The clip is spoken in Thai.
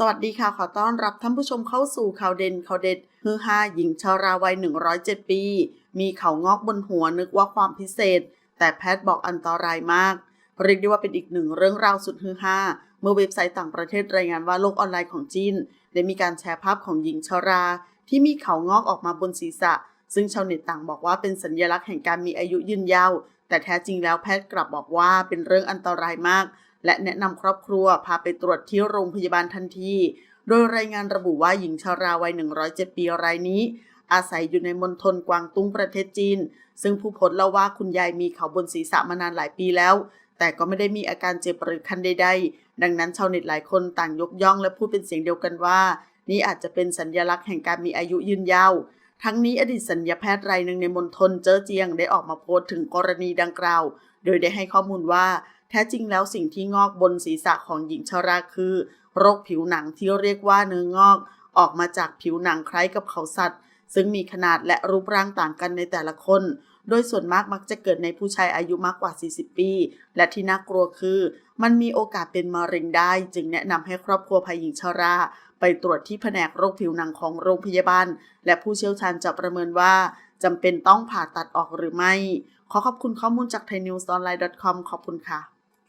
สวัสดีค่ะ ขอต้อนรับท่านผู้ชมเข้าสู่ข่าวเด่นข่าวเด็ดฮือฮาหญิงชาราวัย 107 ปี มีเขางอกบนหัวนึกว่าความพิเศษ แต่แพทย์บอกอันตรายมาก เรียกได้ว่าเป็นอีกหนึ่งเรื่องราวสุดฮือฮาเมื่อเว็บไซต์ต่างประเทศรายงานว่าโลกออนไลน์ของจีนได้มีการแชร์ภาพของหญิงชารา ที่มีเขางอกออกมาบนศีรษะ ซึ่งชาวเน็ตต่างบอกว่าเป็นสัญลักษณ์แห่งการมีอายุยืนยาวแต่แท้จริงแล้วแพทย์กลับบอกว่าเป็นเรื่องอันตรายมาก และแนะนำครอบครัวพาไปตรวจที่โรงพยาบาลทันที โดยรายงานระบุว่าหญิงชาราวัย 107 ปีรายนี้ อาศัยอยู่ในมณฑลกวางตุ้งประเทศจีน ซึ่งผู้โพสต์เล่าว่าคุณยายมีเขาบนศีรษะมานานหลายปีแล้ว แต่ก็ไม่ได้มีอาการเจ็บหรือคันใดๆ ดังนั้นชาวเน็ตหลายคนต่างยกย่องและพูดเป็นเสียงเดียวกันว่า นี่อาจจะเป็นสัญลักษณ์แห่งการมีอายุยืนยาว ทั้งนี้อดีตสัญญาแพทย์รายหนึ่งในมณฑลเจ้อเจียงได้ออกมาโพสต์ถึงกรณีดังกล่าว โดยได้ให้ข้อมูลว่า แท้จริงแล้วสิ่งที่งอกบนศีรษะของหญิงชราคือ โรคผิวหนังที่เรียกว่าเนื้องอก ออกมาจากผิวหนังคล้ายกับเขาสัตว์ ซึ่งมีขนาดและรูปร่างต่างกันในแต่ละคน โดยส่วนมากมักจะเกิดในผู้ชายอายุมากกว่า 40 ปี และที่น่ากลัวคือ มันมีโอกาสเป็นมะเร็งได้ จึงแนะนำให้ครอบครัวภายหญิงชรา ไปตรวจที่แผนกโรคผิวหนังของโรงพยาบาล และผู้เชี่ยวชาญจะประเมินว่าจำเป็นต้องผ่าตัดออกหรือไม่ ขอขอบคุณข้อมูลจาก thainews online com ขอบคุณค่ะ